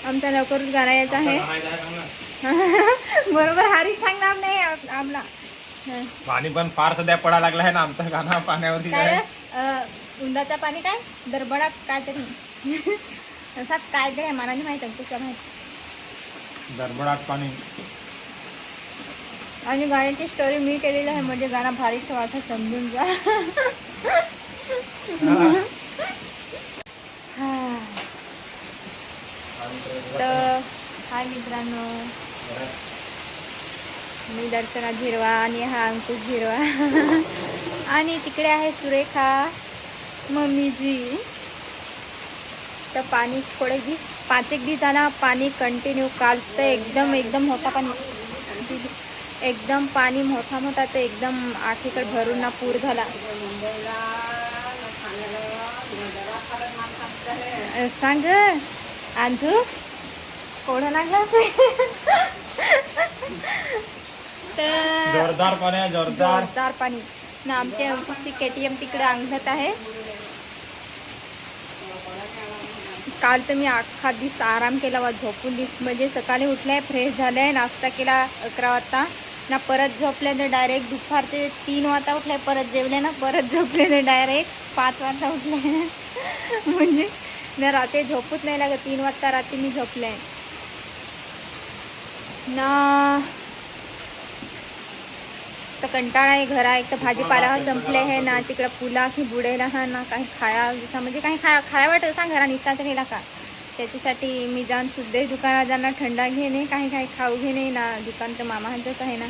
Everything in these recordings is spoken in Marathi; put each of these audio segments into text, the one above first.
आमचा लवकरच यायचं आहे. बरोबर हारी सांगणार नाही हं. पाणी पण फार सध्या पडा लागला आहे ना आमचा गाणं पाण्यावरती काय? आहे. उंदाचा पाणी काय? दरबडात काय तरी. असाच काय तरी आहे, मला नाही माहीत अंकुशला माहीत. दरबडाट पाणी. आणि गाण्याची स्टोरी मी केलेली आहे म्हणजे गाणं भारीच वाटत समजून जा हा. तर हाय मित्रांनो मी दर्शना झिरवा आणि हा अंकुश झिरवा. आणि तिकडे आहे सुरेखा मम्मीजी. तर पाणी थोडे घे पाच एक दिसताना पाणी कंटिन्यू काल तर एकदम एकदम होता पण एकदम पाणी मोठा मोठा तर एकदम आखीकडे भरून ना पूर झाला. सांग अंजू. कोण लागला तर जोरदार पाणी आहे जोरदार. जोरदार पाणी. ना आमच्या अंकुशची केटीएम तिकडे अंगणात आहे. काल तर मी अख्खा दिवस आराम केला वा झोपून दिस. म्हणजे सकाळी उठलाय फ्रेश झालाय नाश्ता केला अकरा वाजता. ना परत झोपले तर डायरेक्ट दुपारचे तीन वाजता उठले परत जेवले ना परत झोपले तर डायरेक्ट पाच वाजता उठले म्हणजे ना रात्री झोपूच नाही लागत तीन वाजता रात्री मी झोपले. ना तर कंटाळा आहे घरा एक तर भाजीपाला संपले आहे ना तिकडं फुला की बुडेला हा ना काही खाया जसा म्हणजे काही खाया खाया वाटत सांग घरा निसता तर गेला का? त्याच्यासाठी मी जाऊन सुद्धा दुकानात जाणार थंडा घेणे काही काही खाऊ घेणे ना दुकान तर मामाहांचंच आहे ना.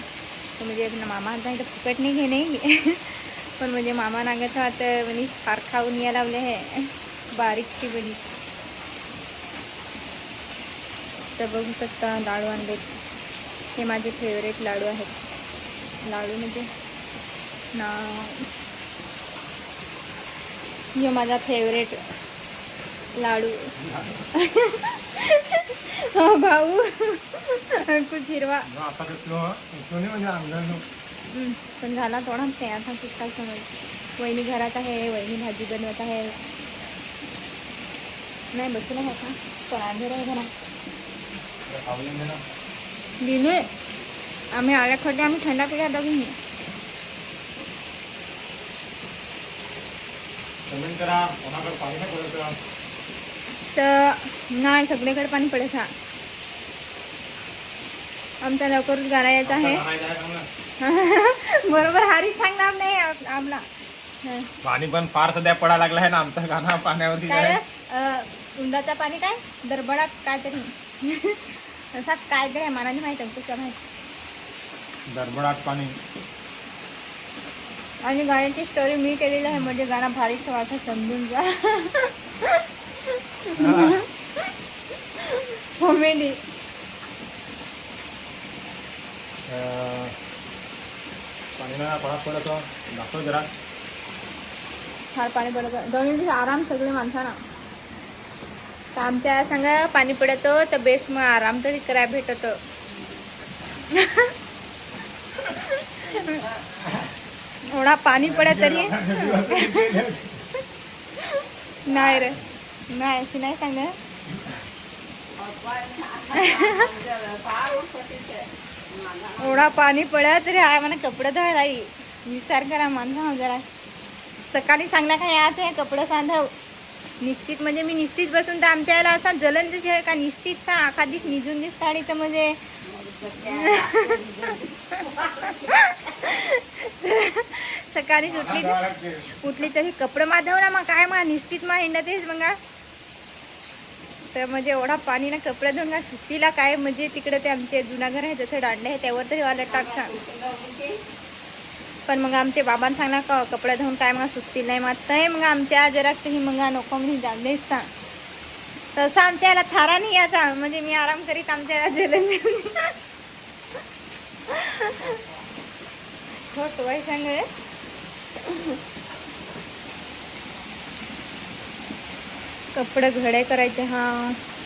तर म्हणजे मामा मामाहांचं आहे तर फुकट नाही घेणे पण म्हणजे मामा नागत तर म्हणजे फार खाऊन या लावले आहे बारीकशी बरी तर बघू शकता लाडू आणले हे माझे फेवरेट लाडू आहेत. लाडू म्हणजे ना. यो माझा फेवरेट लाडू. हो भाऊ. खूप हिरवा. म्हणजे पण झाला थोडा ते आता काय समज वहिनी घरात आहे वहिनी भाजी बनवत आहे. नाही बसून आहे का पण अंधेर आहे घरा दिलोय? आम्ही आल्या खटे आम्ही थंडा पिल्या दोघी कमेंट करा. कोणाकडे पाणी नाही पडत का? तर नाही सगळीकडे पाणी पडत हा. आमचा लवकरच गाणं यायचं आहे. बरोबर हारी सांगणार नाही हं. पाणी पण फार सध्या पडा लागला आहे ना आमचा गाणं पाण्यावरती उंदाचा पाणी काय? दरबडात काय तरी. असाच काय तरी आहे, मला नाही माहीत अंकुशला माहीत. दरबडाट पाणी. आणि गाण्याची स्टोरी मी केलेली आहे म्हणजे गाणं भारीच वाटत समजून जा. कॉमेडी अं, पाणी ना पडत पडत दाखव जरा. फार पाणी पडत दोन्ही दिवस आराम सगळे माणसाना. तर आमच्या सांगा पाणी पडतो तर बेस्ट मग आराम तरी कराय भेटत एवढा पाणी पडत तरी. नाही रे. नाही अशी नाही सांग एवढा पाणी पडत तरी आहे म्हणा कपडे धुवायला विचार करा माणसा हो जरा. सकाळी सांगला काय आज आहे कपडे सांधव निश्चित म्हणजे मी निश्चित बसून तर आमच्या याला असा जलन जशी आहे का निश्चित सा आखा दिस निजून दिस काढी तर म्हणजे. सकाळी उठली उठली तरी कपडे माधव ना मग काय मग निश्चित मग हिंडतेच मग तर म्हणजे एवढा पाणी ना कपडे धुवून का सुट्टीला काय म्हणजे तिकडे ते आमचे जुना घर आहे जसं दांडे आहे त्यावर तरी वाला सांग पण मग आमचे बाबांना सांगला का कपडे धुवून काय मग सुट्टी नाही मग तय मग आमच्या जरा तुम्ही मग नको म्हणून जाऊन देस सांग. तसं आमच्या याला थारा नाही याचा म्हणजे मी आराम करीत आमच्या जेल खोट वाई सांग कपडे घडे करायचे हा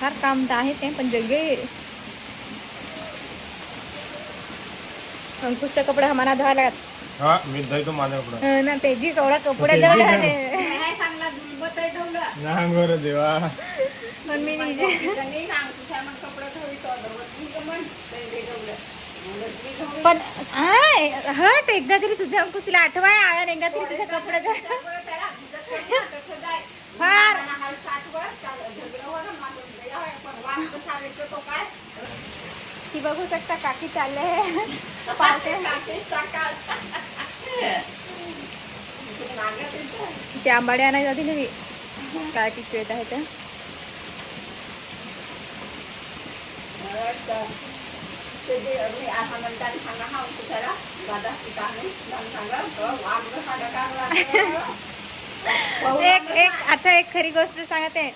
फार काम तर आहे ते पण जगे. अंकुशचे कपडे धुवायला हा मी धुतो माझ्या कपडं ना तेजी सोळा कपडे धुवायला काय? लागले. नाही बरं देवा. पण मी निजे पण हाय हट एकदा तरी तुझ्या अंकुश तुला आठवाय आया एकदा तरी तुझ्या कपडे फार. ती बघू शकता काकी चालले जे आंबाडे आणायला जाते मी. काय पिशवी आहे तर. एक एक आता एक खरी गोष्ट सांगते.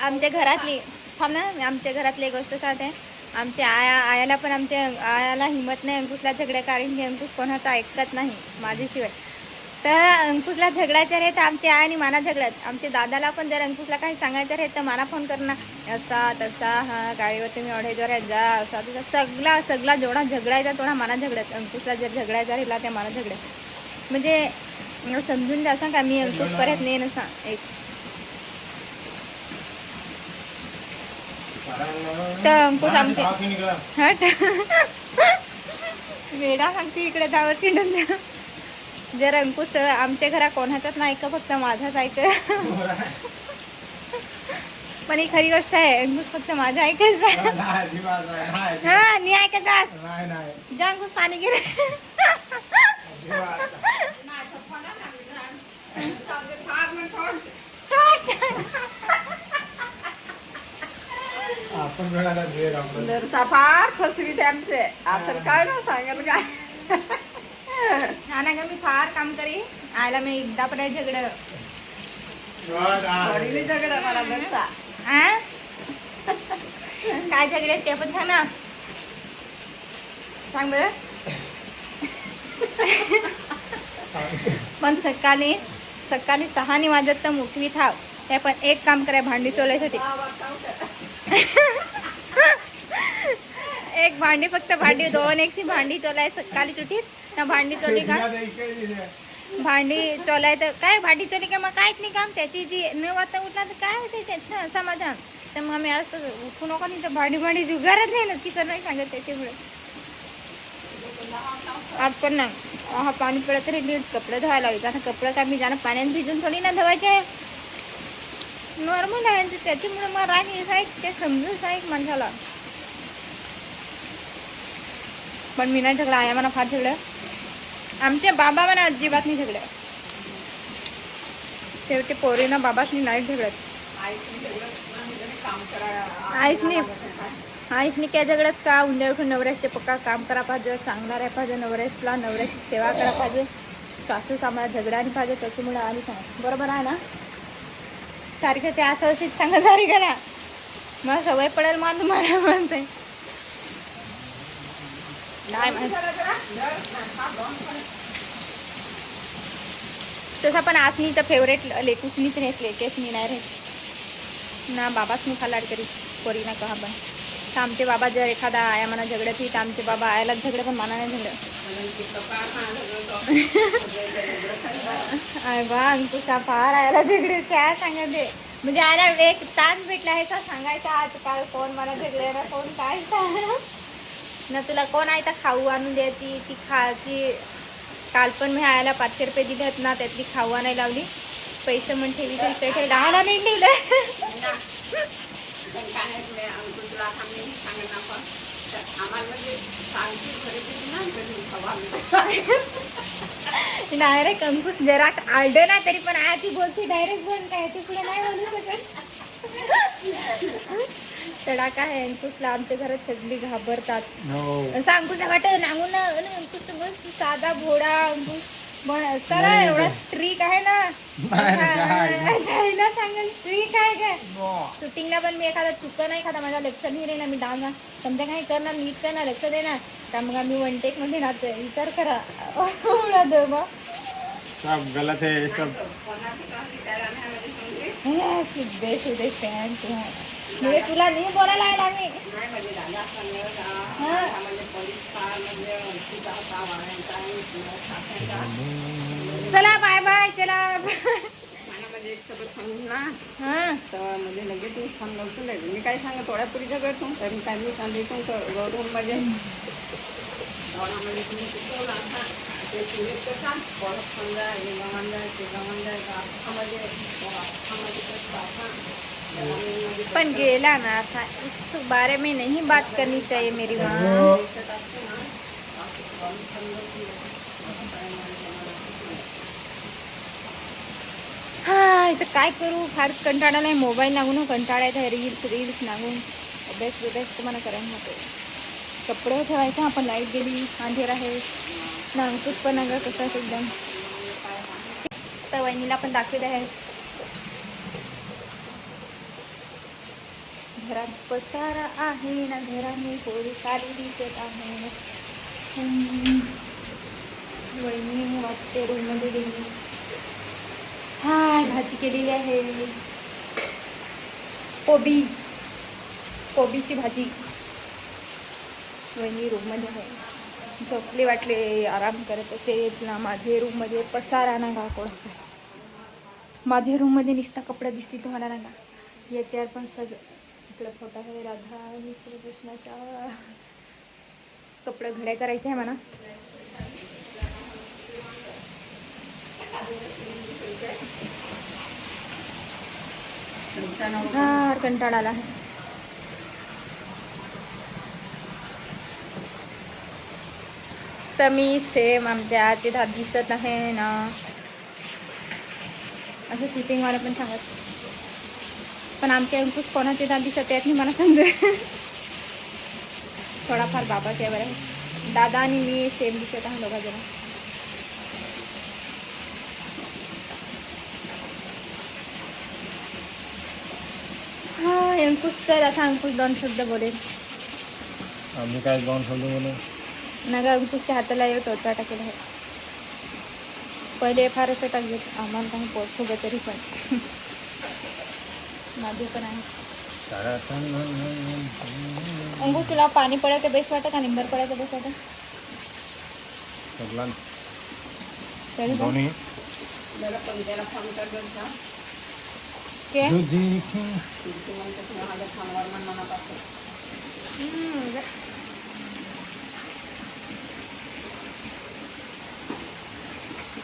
आमच्या घरातली थांब ना मी आमच्या घरातली एक गोष्ट सांगते. आमच्या आया आयाला पण आमच्या आयाला हिंमत नाही अंकुशला झगड्या कारण की अंकुश कोणाचा ऐकत नाही माझ्याशिवाय. तर अंकुशला झगडायचं रे तर आमच्या आयाने माना झगडत. आमच्या दादाला पण जर अंकुशला काही सांगायचं रे तर मला फोन करणार. असा तसा हा गाडीवर तुम्ही ओढे जोरात जा असा तसा. सगळा सगळा जेवढा झगडायचा तेवढा माना झगडत. अंकुशला जर झगडायचा राहिला त्या माना झगडत. म्हणजे समजून द्या सांग का? मी अंकुश परत नाही नसा एक. तर अंकुश आमचे हट. वेडा सांगते इकडे धावत हिंडून द्या जर अंकुश आमच्या घरा कोणाचाच नाही का? फक्त माझाच ऐक पण ही खरी गोष्ट आहे अंकुश फक्त माझं ऐकायचं आहे. हा मी ऐकायचा नाही नाही. जा अंकुश पाणी गेले आपण फार फसवीत आमचे. असं काय ना सांगायला काय? ना ना ग मी फार काम करी. आयला मी एकदा पण झगड. झगड मला काय झगडे ते पण सांग ना. सांग बर. पण सकाळी सकाळी सहानी वाजत तर मोठवी थाव ते पण एक काम कराय भांडी चोलायसाठी. एक भांडी फक्त भांडी दोन एकशी भांडी चोलाय सकाळी चुटीत ना भांडी चोली का? भांडी चोलाय तर काय भांडी चोली का? मग काहीच नाही काम. त्याची जी न वाजता उठला तर काय होते त्याचं समाधान. तर मग आम्ही असं उठू नको नाही तर भांडी भांडी जुगारच नाही ना चिकन नाही सांगत त्याच्यामुळे. आज पण ना हा पाणी पडत तरी नीट कपडे धुवायला हवे आता कपडे काय मी जाणं पाण्यात भिजून थोडी ना धुवायचे. नॉर्मल आहे ते त्याच्यामुळे मग राग येत आहे ते समजूच आहे माणसाला. पण मी नाही झगडा आया मला फार झगड. आमचे बाबा म्हणा अजिबात नाही झगड. शेवटी पोरी ना बाबाच नाही झगडत. आईसनी आईसनी आईच नाही. आईच नाही काय झगडत का? उद्या नवऱ्याचे पक्का काम करा पाहिजे चांगला राहा पाहिजे नवऱ्यासला नवऱ्याची सेवा करा पाहिजे. सासू आम्हाला झगडाने पाहिजे पाहिजे त्याच्यामुळे आम्ही सांग. बरोबर आहे ना? सारखं ते असं अशीच सांगा सारखं करा. मला सवय पडेल मला तुम्हाला म्हणते. नाही माहीत. तसा पण आसनीचं फेवरेट लेकूसनीच राहत लेकेच मी नाही राहत ना बाबाच मुखा खालाड करी पोरी ना कहा पण. तर आमचे बाबा जर एखादा आया मना झगडत ही तर आमचे बाबा आयालाच झगडे पण मना नाही झगडत अरे बा अंकुशा फार आयाला झगडे काय सांगा ते म्हणजे आयला एक तास भेटला आहे सांगायचा आज काल कोण मला झगडे ना कोण काय सांग ना तुला कोण आहे तर खाऊ आणून द्यायची? ती खायची. काल पण मी आयाला पाचशे रुपये दिले आहेत ना त्यातली खाऊ आणायला लावली. पैसे म्हणून ठेवी इथे ठेव. दहाला नाही ठेवलं. नाही डायरेक्ट अंकुश जरा आलडं ना तरी पण आजी बोलते डायरेक्ट बोल काय ते पुढे नाही बोलू शकत. तडाका आहे अंकुशला आमच्या घरात सगळी घाबरतात. असं अंकुशला वाटत नांगून ना साधा पण सर एवढा स्ट्रीक आहे ना. जायला सांगेल स्ट्रीक आहे काय शूटिंगला पण मी एखादा चुकं नाही एखादा माझा लक्ष नाही रे ना मी डान्स समजा काही करणार नीट करणार लक्ष देणार. तर मग आम्ही वन टेकमध्ये नाचतोय. विचार करा. हा. सब गलत है सब. त्याला नाही म्हणजे समजे हे, तुला नाही बोलायला आहे आम्ही म्हणजे हा. म्हणजे चला बाय बाय चला. म्हणजे एक सोबत सांगून ना. हा. तर म्हणजे लगेच मी फोन मी काय सांगा थोड्या करतो तर मी काय मी गौरव म्हणजे म्हणजे तुम्ही शिकवलं आता. ते सुरेश कसा परत समजा हे गावान जाय ते जाय अख्खामध्ये अख्खामध्ये कसं पण गेला ना था इस बारे में नहीं बात करनी चाहिए मेरी माँ. हा इथं काय करू? फारच कंटाळा नाही मोबाईल लागून कंटाळा येत आहे रील्स रील्स लागून अभ्यास बिभ्यास तुम्हाला करायला नको कपडे ठेवायचं आपण लाइट गेली अंधेर आहे. नांगतूच पण अगं कसं एकदम. तर वहिनीला पण दाखवत आहे. घरात पसारा आहे ना घराने कोळी काली दिसत आहे. वहिनी वाटते रूममध्ये गेली. हाय भाजी केलेली आहे. कोबी. कोबीची भाजी. वहिनी रूममध्ये आहे. झोपले वाटले आराम करत असेल. ना माझे रूममध्ये पसारा ना का कोण माझ्या रूममध्ये निसता कपडे दिसतील तुम्हाला ना का याच्यावर पण सगळं इकडं फोटो आहे राधा आणि श्रीकृष्णाच्या कपडे घड्या करायचे आहे म्हणा. फार कंटाळा आला आहे. तर मी सेम आमच्या तिथं दिसत आहे ना. असं शूटिंग मला पण सांगत. पण आमच्या अंकुश कोणाचे दात दिसत आहेत मला समजे थोडाफार बाबाच्या बरं दादा आणि मी सेम दिसत आहे दोघा जण. हा अंकुश तर आता अंकुश दोन शब्द बोलेल. आम्ही काय जाऊन शोधू म्हणून नगा अंकुशच्या हाताला येऊ टोचा टाकेल आहे. पहिले फार असं टाकले आम्हाला काही पोट तरी पण. माझे पण आहे. अंकुश तुला पाणी पडायचं बेस वाटत का? निंबर पडायचं बेस वाटत? तरी दोन्ही? ती.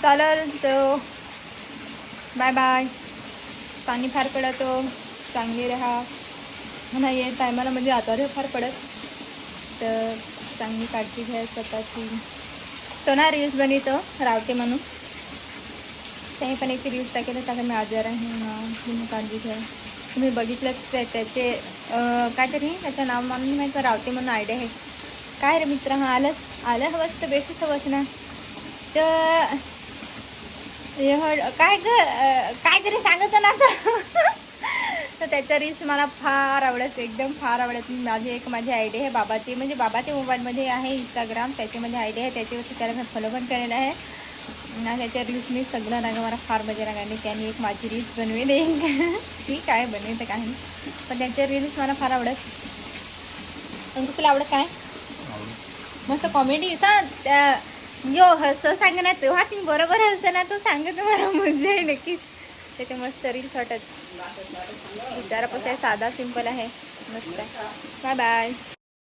चालेल तर बाय बाय पाणी फार पडतो चांगली राहा. म्हणा आहे टायमाला म्हणजे आजारी फार पडत. तर चांगली काळजी घ्या स्वतःची. तो ना रील्स बनवतो रावते म्हणून. त्याने पण एक रील्स टाकेल त्याला मी आजार आहे ना तुम्ही काळजी घ्या. तुम्ही बघितलंच त्याचे अं, काहीतरी त्याचं नाव म्हणून माहिती रावते म्हणून आयडिया आहे. काय रे मित्र हा आलंच आलं हवंच तर बेस्टच हवंच ना. तर काय ग काहीतरी सांगत ना तर त्याच्या रील्स मला फार आवडत एकदम फार आवडत माझी एक माझी आय डी आहे बाबाची म्हणजे बाबाच्या मोबाईलमध्ये आहे इंस्टाग्राम त्याच्यामध्ये आय डी आहे त्याच्यावरती त्याला मी फॉलो पण केलेलं आहे. ना त्याच्या रील्स मी सगळं ना मला फार मजा लागली त्याने एक माझी रील्स बनवेल. ठीक आहे बनवते काही पण त्यांच्या रील्स मला फार आवडत पण तुला आवडत काय? मस्त कॉमेडी सांग त्या यो हस सांग ना तेव्हा तुम्ही बरोबर हस ना तो सांगत मला मजा आहे नक्कीच त्याचे मस्त रील वाटत विचारापासून साधा सिंपल आहे. मस्त. आहे बाय बाय